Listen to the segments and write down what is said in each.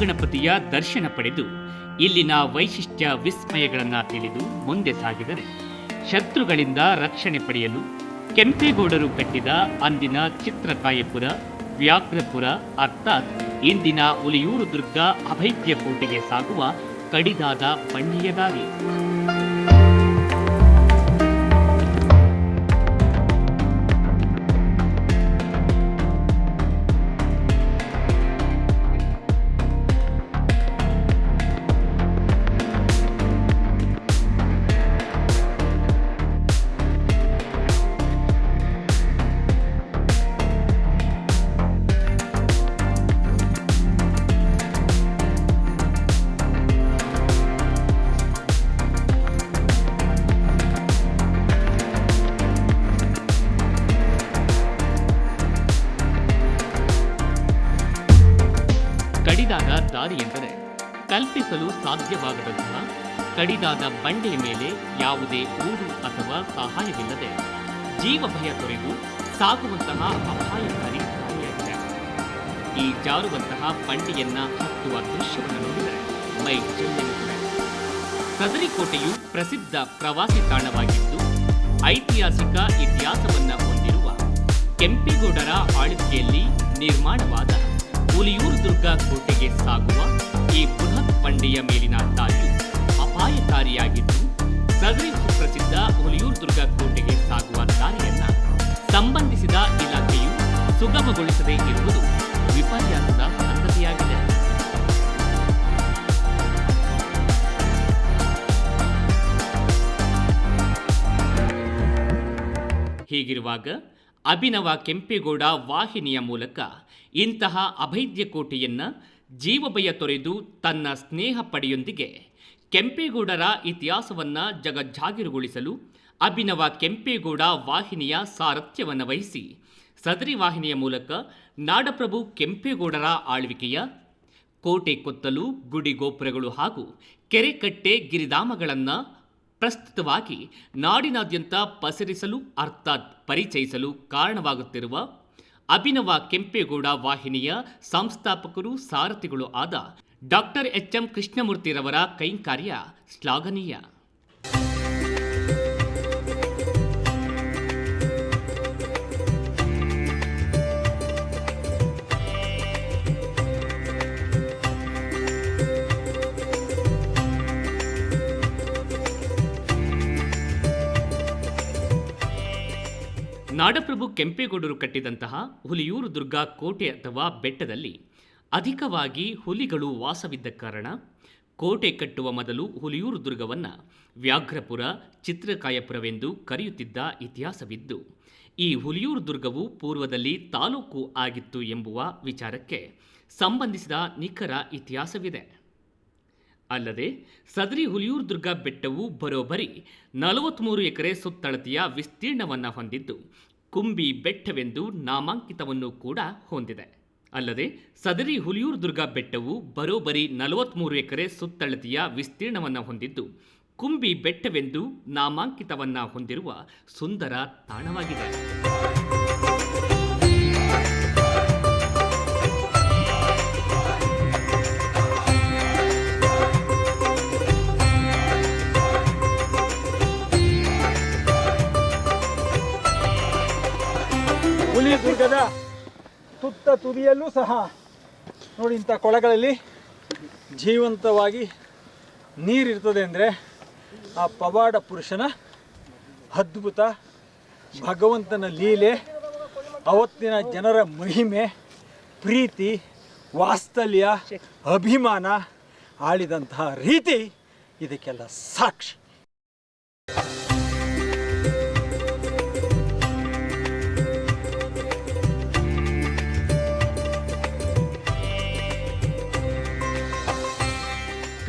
ಮಹಾಗಣಪತಿಯ ದರ್ಶನ ಪಡೆದು ಇಲ್ಲಿನ ವೈಶಿಷ್ಟ್ಯ ವಿಸ್ಮಯಗಳನ್ನು ತಿಳಿದು ಮುಂದೆ ಸಾಗಿದರೆ ಶತ್ರುಗಳಿಂದ ರಕ್ಷಣೆ ಪಡೆಯಲು ಕೆಂಪೇಗೌಡರು ಕಟ್ಟಿದ ಅಂದಿನ ಚಿತ್ರಕಾಯಪುರ, ವ್ಯಾಘ್ರಪುರ ಅರ್ಥಾತ್ ಇಂದಿನ ಉಲಿಯೂರು ದುರ್ಗ ಅಭೈದ್ಯ ಕೋಟೆಗೆ ಸಾಗುವ ಕಡಿದಾದ ಬಂಡಿಯ ಕಲ್ಪಿಸಲು ಸಾಧ್ಯವಾಗದಂತಹ ಕಡಿದಾದ ಬಂಡೆಯ ಮೇಲೆ ಯಾವುದೇ ಊರು ಅಥವಾ ಸಹಾಯವಿಲ್ಲದೆ ಜೀವ ಭಯ ತೊರೆದು ಸಾಗುವಂತಹ ಅಪಾಯಕಾರಿ ಈ ಜಾರುವಂತಹ ಬಂಡೆಯನ್ನ ಹತ್ತುವ ದೃಶ್ಯವನ್ನು ನೋಡಿದರೆ ಮೈ ಜುಮ್ಮೆನ್ನುತ್ತದೆ ಸದರಿಕೋಟೆಯು ಪ್ರಸಿದ್ಧ ಪ್ರವಾಸಿ ತಾಣವಾಗಿದ್ದು, ಐತಿಹಾಸಿಕ ಇತಿಹಾಸವನ್ನು ಹೊಂದಿರುವ ಕೆಂಪೇಗೌಡರ ಆಳ್ವಿಕೆಯಲ್ಲಿ ನಿರ್ಮಾಣವಾದ ಹುಲಿಯೂರು ದುರ್ಗ ಕೋಟೆಗೆ ಸಾಗುವ ಈ ಬೃಹತ್ ಬಂಡೆಯ ಮೇಲಿನ ದಾರಿಯು ಅಪಾಯಕಾರಿಯಾಗಿದ್ದು ಸದರಿ ಸುಪ್ರಸಿದ್ಧ ಹುಲಿಯೂರು ದುರ್ಗ ಕೋಟೆಗೆ ಸಾಗುವ ದಾರಿಯನ್ನ ಸಂಬಂಧಿಸಿದ ಇಲಾಖೆಯು ಸುಗಮಗೊಳಿಸದೆ ಇರುವುದು ವಿಪರ್ಯಾಸದ ಸಂಗತಿಯಾಗಿದೆ. ಹೀಗಿರುವಾಗ ಅಭಿನವ ಕೆಂಪೇಗೌಡ ವಾಹಿನಿಯ ಮೂಲಕ ಇಂತಹ ಅಭೈದ್ಯ ಕೋಟೆಯನ್ನ ಜೀವಭಯ ತೊರೆದು ತನ್ನ ಸ್ನೇಹ ಪಡೆಯೊಂದಿಗೆ ಕೆಂಪೇಗೌಡರ ಇತಿಹಾಸವನ್ನು ಜಗಜ್ಜಾಗಿರುಗೊಳಿಸಲು ಅಭಿನವ ಕೆಂಪೇಗೌಡ ವಾಹಿನಿಯ ಸಾರಥ್ಯವನ್ನು ವಹಿಸಿ, ಸದರಿ ವಾಹಿನಿಯ ಮೂಲಕ ನಾಡಪ್ರಭು ಕೆಂಪೇಗೌಡರ ಆಳ್ವಿಕೆಯ ಕೋಟೆ ಕೊತ್ತಲು, ಗುಡಿ ಗೋಪುರಗಳು ಹಾಗೂ ಕೆರೆಕಟ್ಟೆ ಗಿರಿಧಾಮಗಳನ್ನು ಪ್ರಸ್ತುತವಾಗಿ ನಾಡಿನಾದ್ಯಂತ ಪಸರಿಸಲು, ಅರ್ಥಾತ್ ಪರಿಚಯಿಸಲು ಕಾರಣವಾಗುತ್ತಿರುವ ಅಭಿನವ ಕೆಂಪೇಗೌಡ ವಾಹಿನಿಯ ಸಂಸ್ಥಾಪಕರು ಸಾರಥಿಗಳು ಆದ ಡಾಕ್ಟರ್ ಎಚ್ ಎಂ ಕೃಷ್ಣಮೂರ್ತಿರವರ ಕೈಂಕಾರ್ಯ ಶ್ಲಾಘನೀಯ. ನಾಡಪ್ರಭು ಕೆಂಪೇಗೌಡರು ಕಟ್ಟಿದಂತಹ ಹುಲಿಯೂರು ದುರ್ಗಾ ಕೋಟೆ ಅಥವಾ ಬೆಟ್ಟದಲ್ಲಿ ಅಧಿಕವಾಗಿ ಹುಲಿಗಳು ವಾಸವಿದ್ದ ಕಾರಣ ಕೋಟೆ ಕಟ್ಟುವ ಮೊದಲು ಹುಲಿಯೂರು ದುರ್ಗವನ್ನು ವ್ಯಾಘ್ರಪುರ, ಚಿತ್ರಕಾಯಪುರವೆಂದು ಕರೆಯುತ್ತಿದ್ದ ಇತಿಹಾಸವಿದ್ದು, ಈ ಹುಲಿಯೂರು ದುರ್ಗವು ಪೂರ್ವದಲ್ಲಿ ತಾಲೂಕು ಆಗಿತ್ತು ಎಂಬುವ ವಿಚಾರಕ್ಕೆ ಸಂಬಂಧಿಸಿದ ನಿಖರ ಇತಿಹಾಸವಿದೆ. ಅಲ್ಲದೆ, ಸದರಿ ಹುಲಿಯೂರು ದುರ್ಗ ಬೆಟ್ಟವು ಬರೋಬ್ಬರಿ ನಲವತ್ತ್ಮೂರು ಎಕರೆ ಸುತ್ತಳತೆಯ ವಿಸ್ತೀರ್ಣವನ್ನು ಹೊಂದಿದ್ದು ಕುಂಬಿ ಬೆಟ್ಟವೆಂದು ನಾಮಾಂಕಿತವನ್ನು ಕೂಡ ಹೊಂದಿದೆ. ಅಲ್ಲದೆ ಸದರಿ ಹುಲಿಯೂರು ದುರ್ಗ ಬೆಟ್ಟವು ಬರೋಬ್ಬರಿ ನಲವತ್ತ್ಮೂರು ಎಕರೆ ಸುತ್ತಳತೆಯ ವಿಸ್ತೀರ್ಣವನ್ನು ಹೊಂದಿದ್ದು, ಕುಂಬಿ ಬೆಟ್ಟವೆಂದು ನಾಮಾಂಕಿತವನ್ನು ಹೊಂದಿರುವ ಸುಂದರ ತಾಣವಾಗಿದೆ. ದುರ್ಗದ ತುತ್ತ ತುದಿಯಲ್ಲೂ ಸಹ ನೋಡಿ ಇಂಥ ಕೊಳಗಳಲ್ಲಿ ಜೀವಂತವಾಗಿ ನೀರಿರ್ತದೆ ಅಂದರೆ ಆ ಪವಾಡ ಪುರುಷನ ಅದ್ಭುತ ಭಗವಂತನ ಲೀಲೆ, ಅವತ್ತಿನ ಜನರ ಮಹಿಮೆ, ಪ್ರೀತಿ ವಾಸ್ತಲ್ಯ ಅಭಿಮಾನ, ಆಳಿದಂತಹ ರೀತಿ ಇದಕ್ಕೆಲ್ಲ ಸಾಕ್ಷಿ.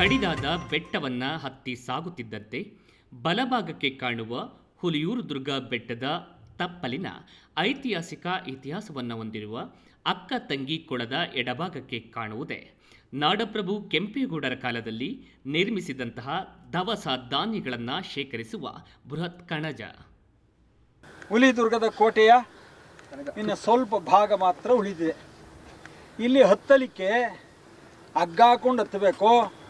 ಕಡಿದಾದ ಬೆಟ್ಟವನ್ನ ಹತ್ತಿ ಸಾಗುತ್ತಿದ್ದಂತೆ ಬಲಭಾಗಕ್ಕೆ ಕಾಣುವ ಹುಲಿಯೂರು ದುರ್ಗ ಬೆಟ್ಟದ ತಪ್ಪಲಿನ ಐತಿಹಾಸಿಕ ಇತಿಹಾಸವನ್ನು ಹೊಂದಿರುವ ಅಕ್ಕ ತಂಗಿ ಕೊಳದ ಎಡಭಾಗಕ್ಕೆ ಕಾಣುವುದೇ. ನಾಡಪ್ರಭು ಕೆಂಪೇಗೌಡರ ಕಾಲದಲ್ಲಿ ನಿರ್ಮಿಸಿದಂತಹ ದವಸ ಧಾನ್ಯಗಳನ್ನು ಶೇಖರಿಸುವ ಬೃಹತ್ ಕಣಜ. ಹುಲಿ ದುರ್ಗದ ಕೋಟೆಯ ಇನ್ನು ಸ್ವಲ್ಪ ಭಾಗ ಮಾತ್ರ ಉಳಿದಿದೆ. ಇಲ್ಲಿ ಹತ್ತಲಿಕ್ಕೆ ಹಗ್ಗ ಹಾಕೊಂಡು ಹತ್ತಬೇಕು.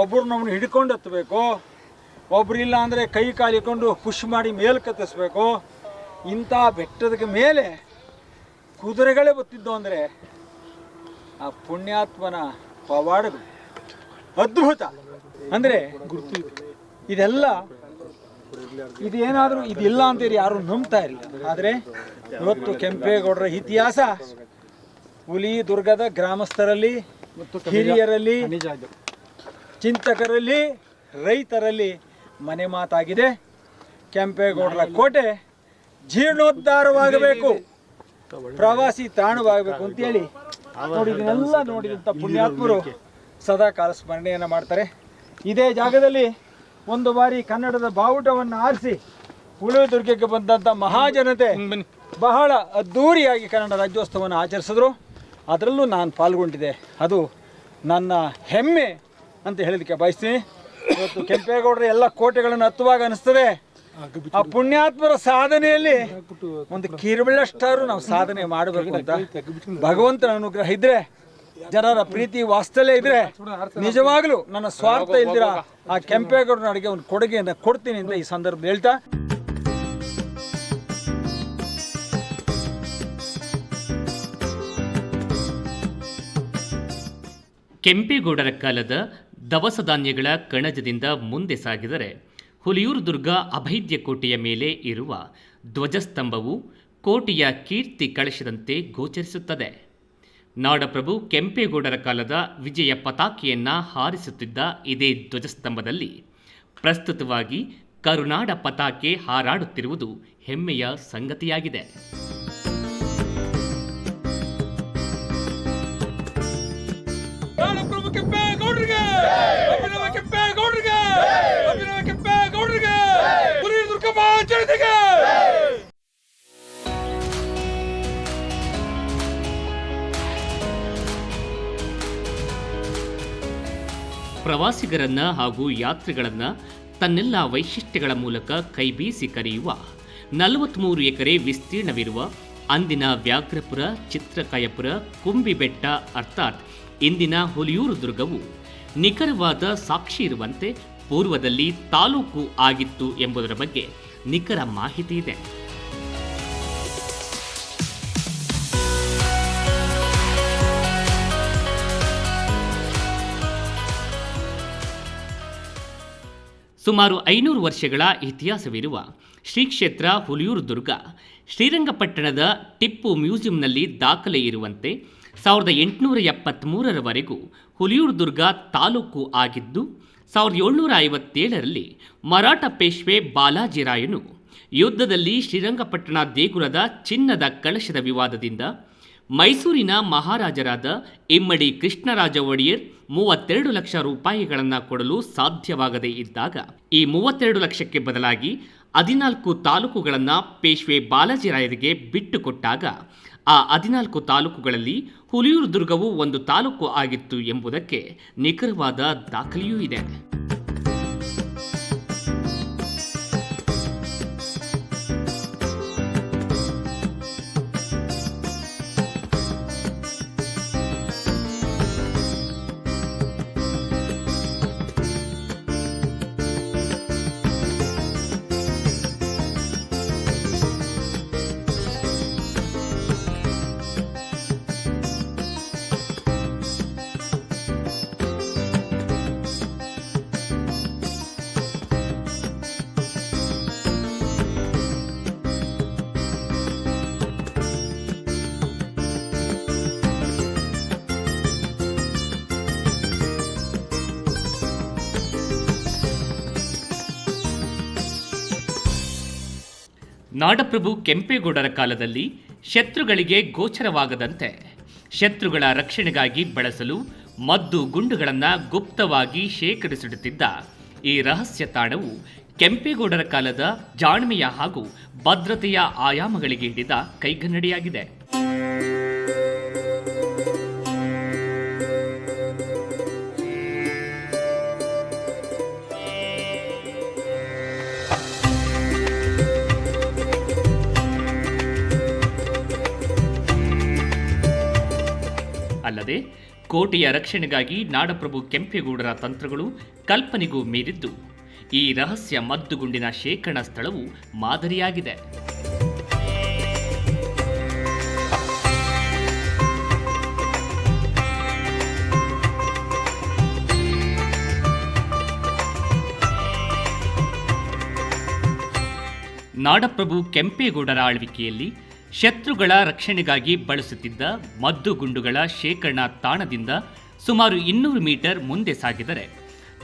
ಒಬ್ಬರು ನಮ್ಮನ್ನು ಹಿಡ್ಕೊಂಡು ಹತ್ತಬೇಕು ಒಬ್ರು ಇಲ್ಲ ಅಂದರೆ ಕೈ ಕಾಲಿಕೊಂಡು ಪುಷ್ ಮಾಡಿ ಮೇಲೆ ಕತ್ತಿಸ್ಬೇಕು ಇಂಥ ಬೆಟ್ಟದ ಮೇಲೆ ಕುದುರೆಗಳೇ ಬತ್ತಿದ್ದು ಅಂದರೆ ಆ ಪುಣ್ಯಾತ್ಮನ ಪವಾಡಗಳು. ಅದ್ಭುತ. ಅಂದರೆ ಇದೆಲ್ಲ ಇದೇನಾದರೂ ಇದಿಲ್ಲ ಅಂತೇಳಿ ಯಾರು ನಂಬ್ತಾ ಇರಲಿಲ್ಲ. ಆದರೆ ಇವತ್ತು ಕೆಂಪೇಗೌಡರ ಇತಿಹಾಸ ಹುಲಿ ದುರ್ಗದ ಗ್ರಾಮಸ್ಥರಲ್ಲಿ ಮತ್ತು ಹಿರಿಯರಲ್ಲಿ ಚಿಂತಕರಲ್ಲಿ ರೈತರಲ್ಲಿ ಮನೆ ಮಾತಾಗಿದೆ. ಕೆಂಪೇಗೌಡರ ಕೋಟೆ ಜೀರ್ಣೋದ್ಧಾರವಾಗಬೇಕು ಪ್ರವಾಸಿ ತಾಣವಾಗಬೇಕು ಅಂತೇಳಿ ನೋಡಿ ಇದನ್ನೆಲ್ಲ ನೋಡಿದಂಥ ಪುಣ್ಯಾತ್ಮರು ಸದಾ ಕಾಲ ಸ್ಮರಣೆಯನ್ನು ಮಾಡ್ತಾರೆ. ಇದೇ ಜಾಗದಲ್ಲಿ ಒಂದು ಬಾರಿ ಕನ್ನಡದ ಬಾವುಟವನ್ನು ಆರಿಸಿ ಹುಳುದುರ್ಗಕ್ಕೆ ಬಂದಂಥ ಮಹಾಜನತೆ ಬಹಳ ಅದ್ಧೂರಿಯಾಗಿ ಕನ್ನಡ ರಾಜ್ಯೋತ್ಸವವನ್ನು ಆಚರಿಸಿದ್ರು. ಅದರಲ್ಲೂ ನಾನು ಪಾಲ್ಗೊಂಡಿದ್ದೆ. ಅದು ನನ್ನ ಹೆಮ್ಮೆ. ಅಂತ ಹೇಳಲಿಕ್ಕೆ ಬಯಸ್ತೀನಿ. ಇವತ್ತು ಕೆಂಪೇಗೌಡರ ಎಲ್ಲ ಕೋಟೆಗಳನ್ನು ಹತ್ತುವಾಗ ಅನಿಸ್ತದೆ. ಆ ಪುಣ್ಯಾತ್ಮರ ಸಾಧನೆಯಲ್ಲಿ ಒಂದು ಕಿರುಬಳ್ಳಷ್ಟಾರು ನಾವು ಸಾಧನೆ ಮಾಡಬೇಕು ಅಂತ ಭಗವಂತನ ಅನುಗ್ರಹ ಇದ್ರೆ, ಜನರ ಪ್ರೀತಿ ವಾಸ್ತಲ್ಯ ಇದ್ರೆ, ನಿಜವಾಗ್ಲೂ ನನ್ನ ಸ್ವಾರ್ಥ ಇಲ್ದಿರ ಆ ಕೆಂಪೇಗೌಡರ ಅಡುಗೆ ಒಂದು ಕೊಡುಗೆಯನ್ನು ಕೊಡ್ತೀನಿ ಅಂತ ಈ ಸಂದರ್ಭ ಹೇಳ್ತಾ. ಕೆಂಪೇಗೌಡರ ಕಾಲದ ದವಸ ಧಾನ್ಯಗಳ ಕಣಜದಿಂದ ಮುಂದೆ ಸಾಗಿದರೆ ಹುಲಿಯೂರು ದುರ್ಗ ಅಭೈದ್ಯ ಕೋಟೆಯ ಮೇಲೆ ಇರುವ ಧ್ವಜಸ್ತಂಭವು ಕೋಟೆಯ ಕೀರ್ತಿ ಕಳಶದಂತೆ ಗೋಚರಿಸುತ್ತದೆ. ನಾಡಪ್ರಭು ಕೆಂಪೇಗೌಡರ ಕಾಲದ ವಿಜಯ ಪತಾಕೆಯನ್ನು ಹಾರಿಸುತ್ತಿದ್ದ ಇದೇ ಧ್ವಜಸ್ತಂಭದಲ್ಲಿ ಪ್ರಸ್ತುತವಾಗಿ ಕರುನಾಡ ಪತಾಕೆ ಹಾರಾಡುತ್ತಿರುವುದು ಹೆಮ್ಮೆಯ ಸಂಗತಿಯಾಗಿದೆ. ಪ್ರವಾಸಿಗರನ್ನ ಹಾಗೂ ಯಾತ್ರಿಗಳನ್ನ ತನ್ನೆಲ್ಲ ವೈಶಿಷ್ಟ್ಯಗಳ ಮೂಲಕ ಕೈಬೀಸಿ ಕರೆಯುವ ನಲವತ್ತ್ಮೂರು ಎಕರೆ ವಿಸ್ತೀರ್ಣವಿರುವ ಅಂದಿನ ವ್ಯಾಘ್ರಪುರ, ಚಿತ್ರಕಾಯಪುರ, ಕುಂಬಿಬೆಟ್ಟ ಅರ್ಥಾತ್ ಇಂದಿನ ಹುಲಿಯೂರು ದುರ್ಗವು ನಿಖರವಾದ ಸಾಕ್ಷಿ ಇರುವಂತೆ ಪೂರ್ವದಲ್ಲಿ ತಾಲೂಕು ಆಗಿತ್ತು ಎಂಬುದರ ಬಗ್ಗೆ ನಿಖರ ಮಾಹಿತಿ ಇದೆ. ಸುಮಾರು ಐನೂರು ವರ್ಷಗಳ ಇತಿಹಾಸವಿರುವ ಶ್ರೀ ಕ್ಷೇತ್ರ ಹುಲಿಯೂರು ದುರ್ಗ, ಶ್ರೀರಂಗಪಟ್ಟಣದ ಟಿಪ್ಪು ಮ್ಯೂಸಿಯಂನಲ್ಲಿ ದಾಖಲೆ ಇರುವಂತೆ ಸಾವಿರದ ಎಂಟುನೂರ ಎಪ್ಪತ್ತ್ಮೂರರವರೆಗೂ ಹುಲಿಯೂರು ದುರ್ಗ ತಾಲೂಕು ಆಗಿದ್ದು, ಸಾವಿರದ ಏಳ್ನೂರ ಐವತ್ತೇಳರಲ್ಲಿ ಮರಾಠ ಪೇಶ್ವೆ ಬಾಲಾಜಿರಾಯನು ಯುದ್ಧದಲ್ಲಿ ಶ್ರೀರಂಗಪಟ್ಟಣ ದೇಗುಲದ ಚಿನ್ನದ ಕಳಶದ ವಿವಾದದಿಂದ ಮೈಸೂರಿನ ಮಹಾರಾಜರಾದ ಇಮ್ಮಡಿ ಕೃಷ್ಣರಾಜ ಒಡೆಯರ್ ಮೂವತ್ತೆರಡು ಲಕ್ಷ ರೂಪಾಯಿಗಳನ್ನು ಕೊಡಲು ಸಾಧ್ಯವಾಗದೇ ಇದ್ದಾಗ, ಈ ಮೂವತ್ತೆರಡು ಲಕ್ಷಕ್ಕೆ ಬದಲಾಗಿ ಹದಿನಾಲ್ಕು ತಾಲೂಕುಗಳನ್ನು ಪೇಶ್ವೆ ಬಾಲಾಜಿರಾಯರಿಗೆ ಬಿಟ್ಟುಕೊಟ್ಟಾಗ ಆ ಹದಿನಾಲ್ಕು ತಾಲೂಕುಗಳಲ್ಲಿ ಹುಲಿಯೂರು ದುರ್ಗವು ಒಂದು ತಾಲೂಕು ಆಗಿತ್ತು ಎಂಬುದಕ್ಕೆ ನಿಖರವಾದ ದಾಖಲೆಯೂ ಇದೆ. ನಾಡಪ್ರಭು ಕೆಂಪೇಗೌಡರ ಕಾಲದಲ್ಲಿ ಶತ್ರುಗಳಿಗೆ ಗೋಚರವಾಗದಂತೆ. ಶತ್ರುಗಳ ರಕ್ಷಣೆಗಾಗಿ ಬಳಸಲು ಮದ್ದು ಗುಂಡುಗಳನ್ನು ಗುಪ್ತವಾಗಿ ಶೇಖರಿಸಿಡುತ್ತಿದ್ದ ಈ ರಹಸ್ಯ ತಾಣವು ಕೆಂಪೇಗೌಡರ ಕಾಲದ ಜಾಣ್ಮೆಯ ಹಾಗೂ ಭದ್ರತೆಯ ಆಯಾಮಗಳಿಗೆ ಹಿಡಿದ ಕೈಗನ್ನಡಿಯಾಗಿದೆ. ಅಲ್ಲದೆ ಕೋಟೆಯ ರಕ್ಷಣೆಗಾಗಿ ನಾಡಪ್ರಭು ಕೆಂಪೇಗೌಡರ ತಂತ್ರಗಳು ಕಲ್ಪನೆಗೂ ಮೀರಿದ್ದು, ಈ ರಹಸ್ಯ ಮದ್ದುಗುಂಡಿನ ಶೇಖರಣಾ ಸ್ಥಳವು ಮಾದರಿಯಾಗಿದೆ. ನಾಡಪ್ರಭು ಕೆಂಪೇಗೌಡರ ಆಳ್ವಿಕೆಯಲ್ಲಿ ಶತ್ರುಗಳ ರಕ್ಷಣೆಗಾಗಿ ಬಳಸುತ್ತಿದ್ದ ಮದ್ದುಗುಂಡುಗಳ ಶೇಖರಣಾ ತಾಣದಿಂದ ಸುಮಾರು ಇನ್ನೂರು ಮೀಟರ್ ಮುಂದೆ ಸಾಗಿದರೆ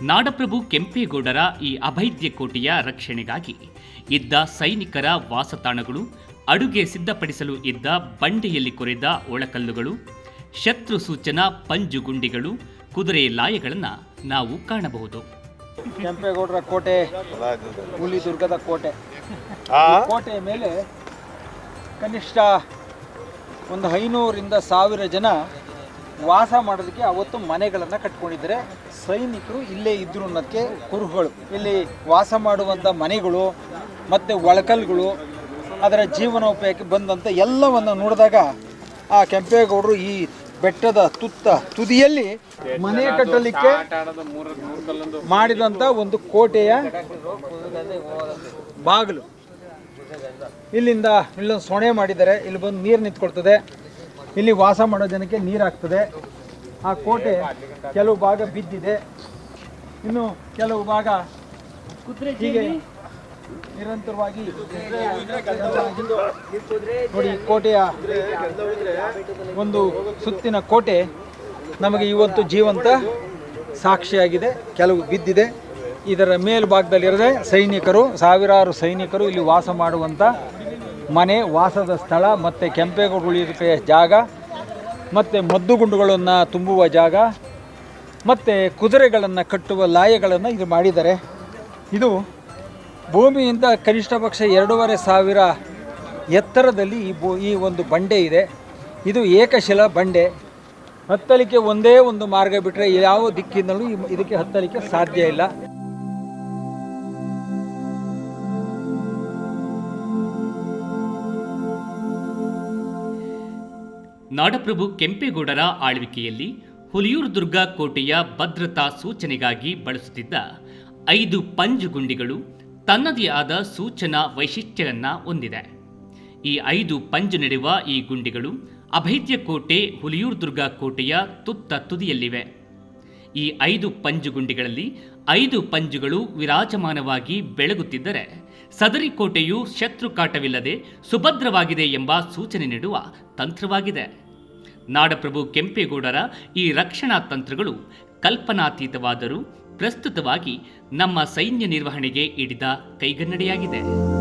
ನಾಡಪ್ರಭು ಕೆಂಪೇಗೌಡರ ಈ ಅಭೈದ್ಯ ಕೋಟೆಯ ರಕ್ಷಣೆಗಾಗಿ ಇದ್ದ ಸೈನಿಕರ ವಾಸತಾಣಗಳು ಅಡುಗೆ ಸಿದ್ಧಪಡಿಸಲು ಇದ್ದ ಬಂಡೆಯಲ್ಲಿ ಕೊರೆದ ಒಳಕಲ್ಲುಗಳು ಶತ್ರು ಸೂಚನಾ ಪಂಜುಗುಂಡಿಗಳು ಕುದುರೆ ಲಾಯಗಳನ್ನು ನಾವು ಕಾಣಬಹುದು. ಕೆಂಪೇಗೌಡರ ಕೋಟೆ ಹುಲಿ ದುರ್ಗದ ಕೋಟೆ. ಕೋಟೆಯ ಮೇಲೆ ಕನಿಷ್ಠ ಒಂದು ಐನೂರಿಂದ ಸಾವಿರ ಜನ ವಾಸ ಮಾಡೋದಕ್ಕೆ ಅವತ್ತು ಮನೆಗಳನ್ನು ಕಟ್ಕೊಂಡಿದ್ದಾರೆ. ಸೈನಿಕರು ಇಲ್ಲೇ ಇದ್ರು ಅನ್ನೋದಕ್ಕೆ ಕುರುಹುಗಳು. ಇಲ್ಲಿ ವಾಸ ಮಾಡುವಂಥ ಮನೆಗಳು ಮತ್ತು ಒಳಕಲ್ಗಳು ಅದರ ಜೀವನೋಪಾಯಕ್ಕೆ ಬಂದಂಥ ಎಲ್ಲವನ್ನು ನೋಡಿದಾಗ ಆ ಕೆಂಪೇಗೌಡರು ಈ ಬೆಟ್ಟದ ತುತ್ತ ತುದಿಯಲ್ಲಿ ಮನೆ ಕಟ್ಟಲಿಕ್ಕೆ ಮಾಡಿದಂಥ ಒಂದು ಕೋಟೆಯ ಬಾಗಿಲು. ಇಲ್ಲಿಂದ ಇಲ್ಲೊಂದು ಸೊಣೆ ಮಾಡಿದ್ದಾರೆ. ಇಲ್ಲಿ ಬಂದು ನೀರು ನಿಂತ್ಕೊಳ್ತದೆ. ಇಲ್ಲಿ ವಾಸ ಮಾಡೋ ಜನಕ್ಕೆ ನೀರು ಆಗ್ತದೆ. ಆ ಕೋಟೆ ಕೆಲವು ಭಾಗ ಬಿದ್ದಿದೆ. ಇನ್ನು ಕೆಲವು ಭಾಗ ಹೀಗೆ ನಿರಂತರವಾಗಿ ನೋಡಿ ಕೋಟೆಯ ಒಂದು ಸುತ್ತಿನ ಕೋಟೆ ನಮಗೆ ಇವತ್ತು ಜೀವಂತ ಸಾಕ್ಷಿಯಾಗಿದೆ. ಕೆಲವು ಬಿದ್ದಿದೆ. ಇದರ ಮೇಲ್ಭಾಗದಲ್ಲಿರದೆ ಸೈನಿಕರು, ಸಾವಿರಾರು ಸೈನಿಕರು ಇಲ್ಲಿ ವಾಸ ಮಾಡುವಂಥ ಮನೆ, ವಾಸದ ಸ್ಥಳ, ಮತ್ತು ಕೆಂಪೇಗೌಡ ಉಳಿಯುವಿಕೆಯ ಜಾಗ, ಮತ್ತು ಮದ್ದುಗುಂಡುಗಳನ್ನು ತುಂಬುವ ಜಾಗ, ಮತ್ತು ಕುದುರೆಗಳನ್ನು ಕಟ್ಟುವ ಲಾಯಗಳನ್ನು ಇದು ಮಾಡಿದ್ದಾರೆ. ಇದು ಭೂಮಿಯಿಂದ ಕನಿಷ್ಠ ಪಕ್ಷ ಎರಡೂವರೆ ಸಾವಿರ ಎತ್ತರದಲ್ಲಿ ಈ ಭೂ, ಈ ಒಂದು ಬಂಡೆ ಇದೆ. ಇದು ಏಕಶಿಲಾ ಬಂಡೆ. ಹತ್ತಲಿಕ್ಕೆ ಒಂದೇ ಒಂದು ಮಾರ್ಗ ಬಿಟ್ಟರೆ ಯಾವ ದಿಕ್ಕಿನಲ್ಲೂ ಇದಕ್ಕೆ ಹತ್ತಲಿಕ್ಕೆ ಸಾಧ್ಯ ಇಲ್ಲ. ನಾಡಪ್ರಭು ಕೆಂಪೇಗೌಡರ ಆಳ್ವಿಕೆಯಲ್ಲಿ ಹುಲಿಯೂರು ದುರ್ಗ ಕೋಟೆಯ ಭದ್ರತಾ ಸೂಚನೆಗಾಗಿ ಬಳಸುತ್ತಿದ್ದ ಐದು ಪಂಜುಗುಂಡಿಗಳು ತನ್ನದೇ ಆದ ಸೂಚನಾ ವೈಶಿಷ್ಟ್ಯವನ್ನು ಹೊಂದಿದೆ. ಈ ಐದು ಪಂಜು ನಡೆಯುವ ಈ ಗುಂಡಿಗಳು ಅಭೈದ್ಯ ಕೋಟೆ, ಹುಲಿಯೂರು ದುರ್ಗ ಕೋಟೆಯ ತುತ್ತ ತುದಿಯಲ್ಲಿವೆ. ಈ ಐದು ಪಂಜುಗುಂಡಿಗಳಲ್ಲಿ ಐದು ಪಂಜುಗಳು ವಿರಾಜಮಾನವಾಗಿ ಬೆಳಗುತ್ತಿದ್ದರೆ ಸದರಿ ಕೋಟೆಯು ಶತ್ರುಕಾಟವಿಲ್ಲದೆ ಸುಭದ್ರವಾಗಿದೆ ಎಂಬ ಸೂಚನೆ ನೀಡುವ ತಂತ್ರವಾಗಿದೆ. ನಾಡಪ್ರಭು ಕೆಂಪೇಗೌಡರ ಈ ರಕ್ಷಣಾ ತಂತ್ರಗಳು ಕಲ್ಪನಾತೀತವಾದರೂ ಪ್ರಸ್ತುತವಾಗಿ ನಮ್ಮ ಸೈನ್ಯ ನಿರ್ವಹಣೆಗೆ ಹಿಡಿದ ಕೈಗನ್ನಡಿಯಾಗಿದೆ.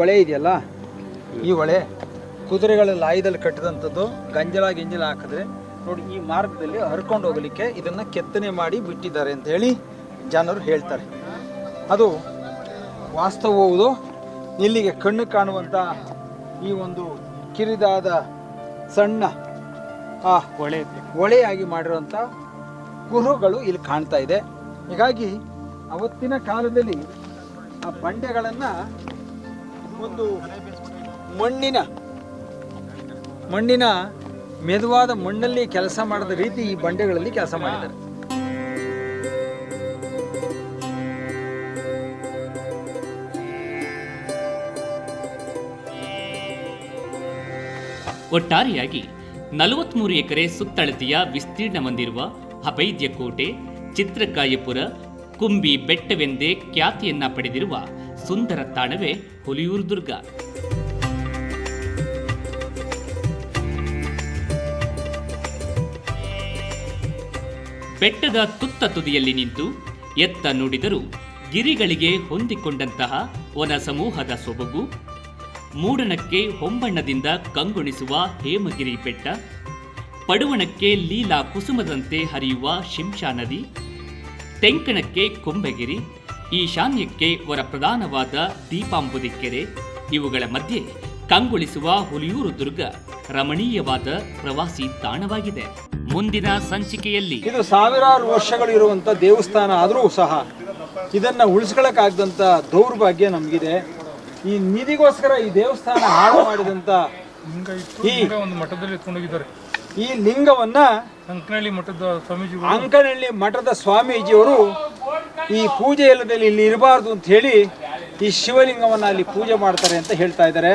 ಹೊಳೆ ಇದೆಯಲ್ಲ? ಈ ಹೊಳೆ ಕುದುರೆಗಳ ಲಾಯದಲ್ಲಿ ಕಟ್ಟಿದಂಥದ್ದು ಗಂಜಲ ಗಿಂಜಲ ಹಾಕಿದ್ರೆ ನೋಡಿ ಈ ಮಾರ್ಗದಲ್ಲಿ ಹರ್ಕೊಂಡು ಹೋಗಲಿಕ್ಕೆ ಇದನ್ನು ಕೆತ್ತನೆ ಮಾಡಿ ಬಿಟ್ಟಿದ್ದಾರೆ ಅಂತ ಹೇಳಿ ಜನರು ಹೇಳ್ತಾರೆ. ಅದು ವಾಸ್ತವವುದು. ಇಲ್ಲಿಗೆ ಕಣ್ಣು ಕಾಣುವಂಥ ಈ ಒಂದು ಕಿರಿದಾದ ಸಣ್ಣ ಆ ಹೊಳೆ ಹೊಳೆಯಾಗಿ ಮಾಡಿರುವಂಥ ಗುರುಗಳು ಇಲ್ಲಿ ಕಾಣ್ತಾ ಇದೆ. ಹೀಗಾಗಿ ಅವತ್ತಿನ ಕಾಲದಲ್ಲಿ ಆ ಬಂಡೆಗಳನ್ನು ಒಂದು ಮಣ್ಣಿನ ಮಣ್ಣಿನ ಮೆದುವಾದ ಮಣ್ಣಲ್ಲಿ ಕೆಲಸ ಮಾಡದ ರೀತಿ ಈ ಬಂಡೆಗಳಲ್ಲಿ ಕೆಲಸ ಮಾಡಿದ್ದಾರೆ. ಒಟ್ಟಾರೆಯಾಗಿ ನಲವತ್ಮೂರು ಎಕರೆ ಸುತ್ತಳತೆಯ ವಿಸ್ತೀರ್ಣ ಹೊಂದಿರುವ ಅಭೈದ್ಯ ಕೋಟೆ ಚಿತ್ರಕಾಯಪುರ, ಕುಂಬಿ ಬೆಟ್ಟವೆಂದೇ ಖ್ಯಾತಿಯನ್ನ ಪಡೆದಿರುವ ಸುಂದರ ತಾಣವೇ ಹುಲಿಯೂರು ದುರ್ಗ. ಬೆಟ್ಟದ ತುತ್ತ ತುದಿಯಲ್ಲಿ ನಿಂತು ಎತ್ತ ನೋಡಿದರೂ ಗಿರಿಗಳಿಗೆ ಹೊಂದಿಕೊಂಡಂತಹ ವನ ಸಮೂಹದ ಸೊಬಗು ಮೂಡಣಕ್ಕೆ ಹೊಂಬಣ್ಣದಿಂದ ಕಂಗೊಣಿಸುವ ಹೇಮಗಿರಿ ಬೆಟ್ಟ, ಪಡುವಣಕ್ಕೆ ಲೀಲಾ ಕುಸುಮದಂತೆ ಹರಿಯುವ ಶಿಂಶಾ ನದಿ, ತೆಂಕಣಕ್ಕೆ ಕೊಂಬೆಗಿರಿ ಈಶಾನ್ಯಕ್ಕೆ ವರಪ್ರಧಾನವಾದ ದೀಪಾಂಬುದಿ ಕೆರೆ ಇವುಗಳ ಮಧ್ಯೆ ಕಂಗೊಳಿಸುವ ಹುಲಿಯೂರು ದುರ್ಗ ರಮಣೀಯವಾದ ಪ್ರವಾಸಿ ತಾಣವಾಗಿದೆ. ಮುಂದಿನ ಸಂಚಿಕೆಯಲ್ಲಿ ಇದು ಸಾವಿರಾರು ವರ್ಷಗಳು ಇರುವಂತ ದೇವಸ್ಥಾನ ಆದರೂ ಸಹ ಇದನ್ನ ಉಳಿಸ್ಕೊಳಕ್ಕಾಗದಂತ ದೌರ್ಭಾಗ್ಯ ನಮಗಿದೆ. ಈ ನಿಧಿಗೋಸ್ಕರ ಈ ದೇವಸ್ಥಾನ ಹಾಳು ಮಾಡಿದಂತ ಈ ಒಂದು ಮಠದಲ್ಲಿ ಈ ಲಿಂಗವನ್ನ ಅಂಕನಹಳ್ಳಿ ಮಠದ ಸ್ವಾಮೀಜಿ ಅಂಕನಹಳ್ಳಿ ಮಠದ ಸ್ವಾಮೀಜಿಯವರು ಈ ಪೂಜೆ ಇಲ್ಲದಲ್ಲಿ ಇಲ್ಲಿ ಇರಬಾರ್ದು ಅಂತ ಹೇಳಿ ಈ ಶಿವಲಿಂಗವನ್ನ ಅಲ್ಲಿ ಪೂಜೆ ಮಾಡ್ತಾರೆ ಅಂತ ಹೇಳ್ತಾ ಇದ್ದಾರೆ.